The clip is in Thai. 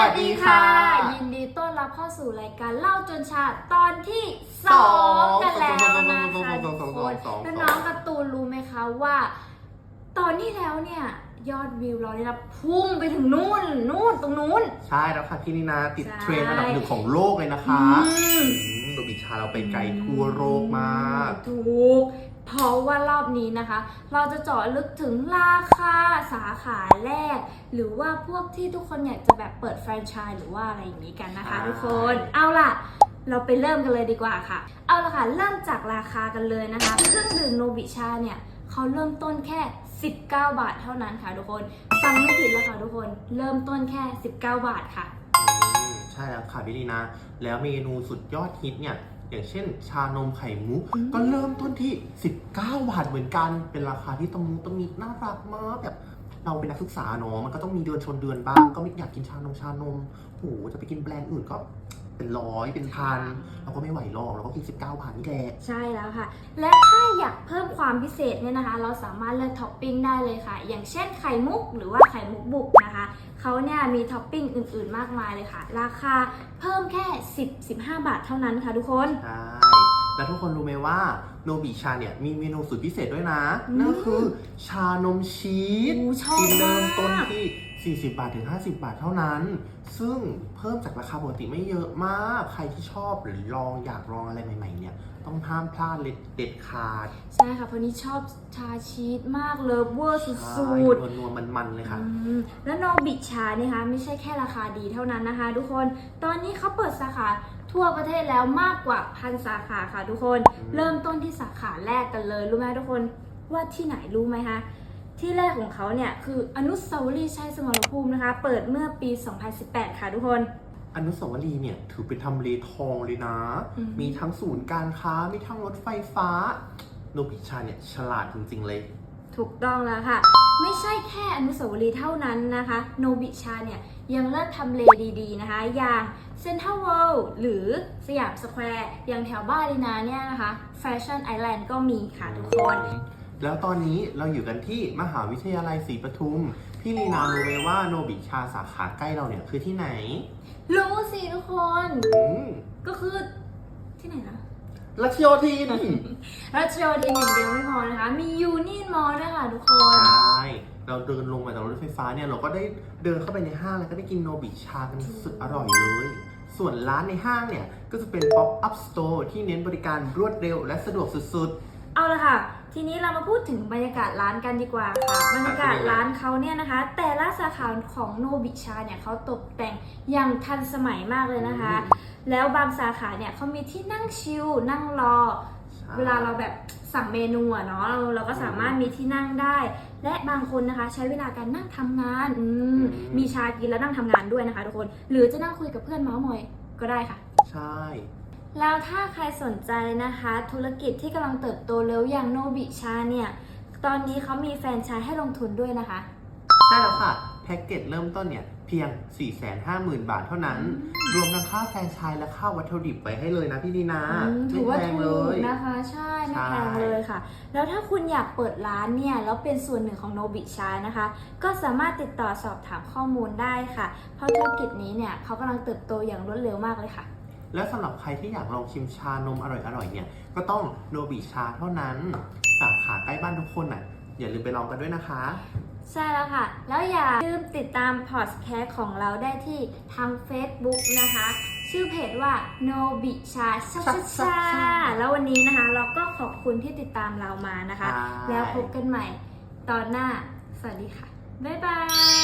วัสดีค่ะ ยินดีต้อนรับเข้าสู่รายการเล่าจนชาติตอนที่สสอองงกันแล้วนะคะสองสทุองกสองคนสองสองแล้วน้องการ์ตูนรู้ไหมคะว่า ตอนที่แล้วเนี่ยยอดวิวเราเนี่ยนะพุ่งไปถึงนู่นนู่นตรงนู้น ใช่แล้วค่ะพี่นินาติดใช่เทรนด์อันดับหนึ่งของโลกเลยนะคะอืมอืมโดบิชาเราไปไกลทั่วโลกมากถูก เพราะว่ารอบนี้นะคะ เราจะเจาะลึกถึงราคาสาขาแรก หรือว่าพวกที่ทุกคนอยากจะแบบเปิดแฟรนไชส์หรือว่าอะไรอย่างนี้กันนะคะใช่ทุกคนเอาล่ะ เราไปเริ่มกันเลยดีกว่าค่ะ เอาละค่ะ เริ่มจากราคากันเลยนะคะเครื่องดื่มโนบิชาเนี่ยเขาเริ่มต้นแค่ 19 บาทเท่านั้นค่ะทุกคนฟังไม่ผิดแล้วค่ะทุกคนเริ่มต้นแค่ 19 บาทค่ะอืมใช่แล้วค่ะพี่นินาแล้วเมนูสุดยอดฮิตเนี่ย อย่างเช่น ชานมไข่มุกอืมก็เริ่มต้นที่ 19 บาทเหมือนกัน เป็นราคาที่ตะมุตะมิน่ารักมากแบบเราเป็นนักศึกษาเนาะมันก็ต้องมีเดือนชนเดือนบ้าง ก็ไม่อยากกินชานมชานมโหจะไปกินแบรนด์อื่นก็ เป็นร้อยเป็นพันเราก็ไม่ไหวหรอกเราก็กิน 19บาทนี่แหละใช่แล้วค่ะ และถ้าอยากเพิ่มความพิเศษเนี่ยนะคะ เราสามารถเลือกท็อปปิ้งได้เลยค่ะ อย่างเช่นไข่มุกหรือว่าไข่มุกบุกนะคะเขาเนี่ยมีท็อปปิ้งอื่นๆ มากมายเลยค่ะ ราคาเพิ่มแค่ 10-15 บาทเท่านั้นค่ะทุกคน ใช่ แล้วทุกคนรู้ไหมว่าโนบิชาเนี่ยมีเมนูสุดพิเศษด้วยนะอืมนั่นก็คือชานมชีสโอ้ชอบที่เริ่มต้นมาก ที่ 40 บาทถึง 50 บาทเท่านั้น ซึ่งเพิ่มจากราคาปกติไม่เยอะมาก ใครที่ชอบหรือลองอยากลองอะไรใหม่ๆเนี่ย ต้องห้ามพลาดเลยเด็ดขาดใช่ค่ะเพราะนี้ชอบชาชีสมากเลยเวอร์สุใช่ดๆ นัวๆมันๆเลยค่ะ อืมแล้วโนบิชาเนี่ยคะไม่ใช่แค่ราคาดีเท่านั้นนะคะ ทุกคน ตอนนี้เขาเปิดสาขา ทั่วประเทศแล้วมากกว่าพันสาขาค่ะทุกคนอืมเริ่มต้นที่สาขาแรกกันเลย รู้ไหมทุกคนว่าที่ไหนรู้ไหมคะที่แรกของเขาเนี่ยคืออนุสาวรีย์ชัยสมรภูมินะคะ เปิดเมื่อปี 2018 ค่ะทุกคน อนุสาวรีย์เนี่ยถือเป็นทำเลทองเลยนะ อืม มีทั้งศูนย์การค้า มีทั้งรถไฟฟ้าโนบิชาเนี่ยฉลาดจริงๆเลย ถูกต้องแล้วค่ะ ไม่ใช่แค่อนุสาวรีย์เท่านั้นนะคะ โนบิชาเนี่ย ยังเลิศทำเลดีๆนะคะ อย่างเซ็นทรัลเวิลด์หรือสยามสแควร์อย่างแถวบ้านลีนาเนี่ยนะคะแฟชั่นไอแลนด์ก็มีค่ะทุกคน แล้วตอนนี้เราอยู่กันที่มหาวิทยาลัยศรีปทุม พี่ลีนารู้ไหมว่าโนบิชาสาขาใกล้เราเนี่ยคือที่ไหน รู้สิทุกคน อืมก็คือที่ไหนนะ รัชโยธิน รัชโยธินอย่างเดียวไม่พอนะคะ มียูเนียนมอลด้วยค่ะทุกคน ใช่ เราเดินลงมาจากรถไฟฟ้าเนี่ยเราก็ได้เดินเข้าไปในห้างแล้วก็ได้กินโนบิชากันสุดอร่อยเลย ส่วนร้านในห้างเนี่ย ก็จะเป็น pop up store ที่เน้นบริการรวดเร็วและสะดวกสุดเอาละค่ะ ทีนี้เรามาพูดถึงบรรยากาศร้านกันดีกว่าค่ะ บรรยากาศร้านเขาเนี่ยนะคะ แต่ละสาขาของโนบิชาเนี่ยเขาตกแต่งอย่างทันสมัยมากเลยนะคะ แล้วบางสาขาเนี่ยเขามีที่นั่งชิลนั่งรอๆใช่เวลาเราแบบ สั่งเมนูอะเนาะเราเราก็สามารถมีที่นั่งได้ และบางคนนะคะ ใช้เวลาการนั่งทำงานอืมมีชากินแล้วนั่งทำงานด้วยนะคะทุกคน หรือจะนั่งคุยกับเพื่อนเมาส์มอยก็ได้ค่ะ ใช่ แล้วถ้าใครสนใจนะคะ ธุรกิจที่กำลังเติบโตเร็วอย่างโนบิชาเนี่ย ตอนนี้เขามีแฟรนไชส์ให้ลงทุนด้วยนะคะ ใช่แล้วค่ะ แพ็กเกจเริ่มต้นเนี่ย เพียง 450,000 บาทเท่านั้น รวมทั้งค่าแฟรนไชส์และค่าวัตถุดิบไว้ให้เลยนะพี่ดีนาอืมถือว่าไม่แพงถูเลกย นะคะใช่ไม่ใช่แพงเลยค่ะ แล้วถ้าคุณอยากเปิดร้านเนี่ยแล้วเป็นส่วนหนึ่งของโนบิชานะคะ ก็สามารถติดต่อสอบถามข้อมูลได้ค่ะ เพราะธุรกิจนี้เนี่ยเขากำลังเติบโตอย่างรวดเร็วมากเลยค่ะ แล้วสำหรับใครที่อยากลองชิมชานมอร่อยๆเนี่ย ก็ต้องโนบิชาเท่านั้น สาขาใกล้บ้านทุกคนน่ะ อย่าลืมไปลองกันด้วยนะคะ ใช่แล้วค่ะ แล้วอย่าลืมติดตามพอดแคสต์ของเราได้ที่ทาง Facebook นะคะ ชื่อเพจว่า No b i c h a ชาชาชาแล้ววันนี้นะคะ เราก็ขอบคุณที่ติดตามเรามานะคะใช่แล้วพบกันใหม่ตอนหน้า สวัสดีค่ะ บ๊ายบาย